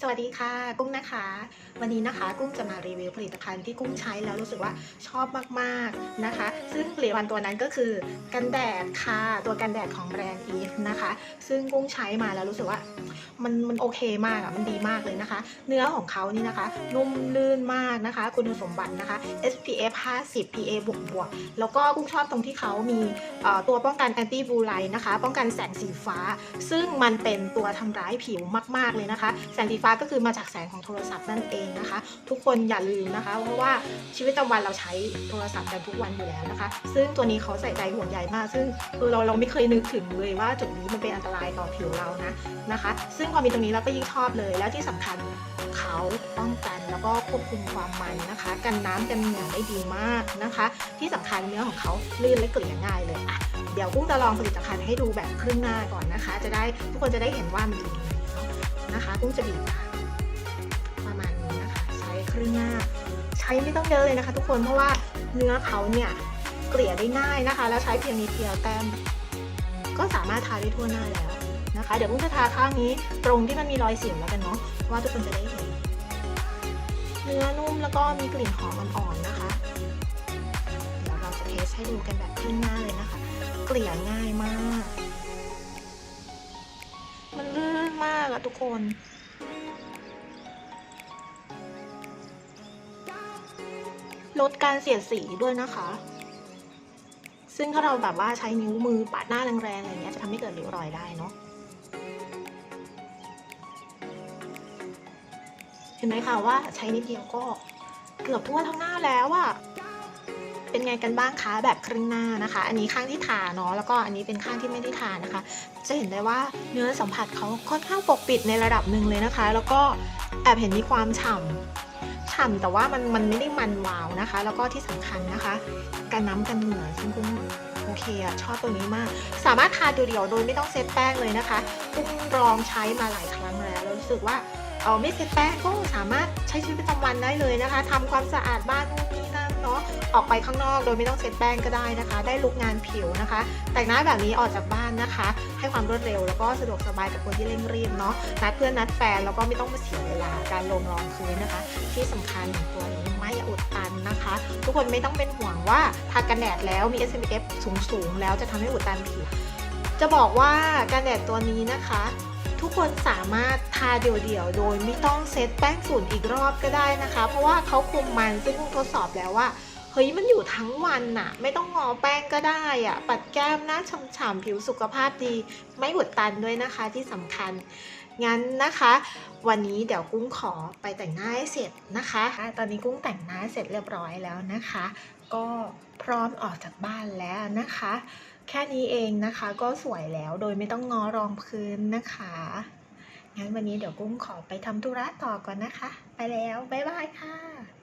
สวัสดีค่ะ กุ้งนะคะ วันนี้นะคะ กุ้งจะมารีวิวผลิตภัณฑ์ที่กุ้งใช้แล้วรู้สึกว่าชอบมากๆนะคะ ซึ่งผลิตภัณฑ์ตัวนั้นก็คือกันแดดค่ะตัวกันแดดของแบรนด์อีฟนะคะ ซึ่งกุ้งใช้มาแล้วรู้สึกว่ามันมันโอเคมากอะมันดีมากเลยนะคะ เนื้อของเขานี่นะคะ นุ่มลื่นมากนะคะ คุณสมบัตินะคะ SPF 50 PA บวกบวกแล้วก็กุ้งชอบตรงที่เขามีเอ่อตัวป้องกันแอนตี้บูไลนะคะ ป้องกันแสงสีฟ้า ซึ่งมันเป็นตัวทำร้ายผิวมาก ๆเลยนะคะ แสงสีฟ้าก็คือมาจากแสงของโทรศัพท์นั่นเองนะคะ ทุกคนอย่าลืมนะคะ เพราะว่าชีวิตประจำวันเราใช้โทรศัพท์กันทุกวันอยู่แล้วนะคะ ซึ่งตัวนี้เขาใส่ใจห่วงใยมาก ซึ่งเออเราเราไม่เคยนึกถึงเลยว่าจุดนี้มันเป็นอันตรายต่อผิวเรานะนะคะ ซึ่งพอมีตรงนี้เราก็ยิ่งชอบเลย แล้วที่สำคัญเขาป้องกันแล้วก็ควบคุมความมันนะคะ กันน้ำกันเหงื่อได้ดีมากนะคะ ที่สำคัญเนื้อของเขาลื่นและเกลี่ยง่ายเลยอะเดี๋ยวกุ้งจะลองผลิตภัณฑ์ให้ดูแบบครึ่งหน้าก่อนนะคะ จะได้ทุกคนจะได้เห็นว่ามันดีนะนะคะกุ้งจะบีบมา ใช้ครึ่งหน้าใช้ไม่ต้องเยอะเลยนะคะ ทุกคนเพราะว่าเนื้อเขาเนี่ยเกลี่ยได้ง่ายนะคะ แล้วใช้เพียงนิดเดียวแต้มก็สามารถทาได้ทั่วหน้าแล้วนะคะ เดี๋ยวกุ้งจะทาข้างนี้ตรงที่มันมีรอยสิวแล้วกันเนาะว่าทุกคนจะได้เห็นเนื้อนุ่มแล้วก็มีกลิ่นหอมอ่อนๆนะคะเดี๋ยวเราจะเทสให้ดูกันแบบครึ่งหน้าเลยนะคะ เกลี่ยง่ายมาก มันลื่นมากอะทุกคน ลดการเสียดสีด้วยนะคะ ซึ่งถ้าเราแบบว่าใช้นิ้วมือปาดหน้าแรงๆอะไรเงี้ยจะทำให้เกิดริ้วรอยได้เนาะเห็นไหมคะว่าใช้นิดเดียวก็เกือบทั่วทั้งหน้าแล้วอะเป็นไงกันบ้างคะแบบครึ่งหน้านะคะ อันนี้ข้างที่ทาเนาะแล้วก็อันนี้เป็นข้างที่ไม่ได้ทานะคะ จะเห็นได้ว่าเนื้อสัมผัสเขาค่อนข้างปกปิดในระดับหนึ่งเลยนะคะ แล้วก็แอบเห็นมีความฉ่ำ ฉ่าแต่ว่ามันมันไม่ได้มันวาวนะคะ แล้วก็ที่สำคัญนะคะการน้ำกันเหงื่อซึ่งกุ้งโอเคอะชอบตัวนี้มาก สามารถทาเดียวๆโดยไม่ต้องเซตแป้งเลยนะคะกุ้งลองใช้มาหลายครั้งแล้วรู้สึกว่า เออไม่เซ็ตแป้งก็สามารถใช้ชีวิตประจำวันได้เลยนะคะทำความสะอาดบ้านนู่นนี่นั่นเนาะออกไปข้างนอกโดยไม่ต้องเซ็ตแป้งก็ได้นะคะ ได้ลุกงานผิวนะคะ แต่งหน้าแบบนี้ออกจากบ้านนะคะ ให้ความรวดเร็วแล้วก็สะดวกสบายกับคนที่เร่งรีบเนาะนัดเพื่อนนัดแฟนแล้วก็ไม่ต้องมาเสียเวลาการลงรองพื้นนะคะ ที่สำคัญตัวนี้ไม่อุดตันนะคะ ทุกคนไม่ต้องเป็นห่วงว่าทากันแดดแล้วมี SPF สูงๆแล้วจะทำให้อุดตันผิวจะบอกว่ากันแดดตัวนี้นะคะ ทุกคนสามารถทาเดี่ยวๆ โดยไม่ต้องเซตแป้งฝุ่นอีกรอบก็ได้นะคะ เพราะว่าเขาคุมมันซึ่งทดสอบแล้วว่าเฮ้ยมันอยู่ทั้งวันน่ะ ไม่ต้องงอแป้งก็ได้อะปัดแก้มหน้าฉ่ำๆผิวสุขภาพดี ไม่อุดตันด้วยนะคะที่สำคัญงั้นนะคะ วันนี้เดี๋ยวกุ้งขอไปแต่งหน้าให้เสร็จนะคะ ตอนนี้กุ้งแต่งหน้าเสร็จเรียบร้อยแล้วนะคะ ก็พร้อมออกจากบ้านแล้วนะคะ แค่นี้เองนะคะก็สวยแล้วโดยไม่ต้องงอรองพื้นนะคะงั้นวันนี้เดี๋ยวกุ้งขอไปทำธุระต่อก่อนนะคะ ไปแล้ว บ๊ายบายค่ะ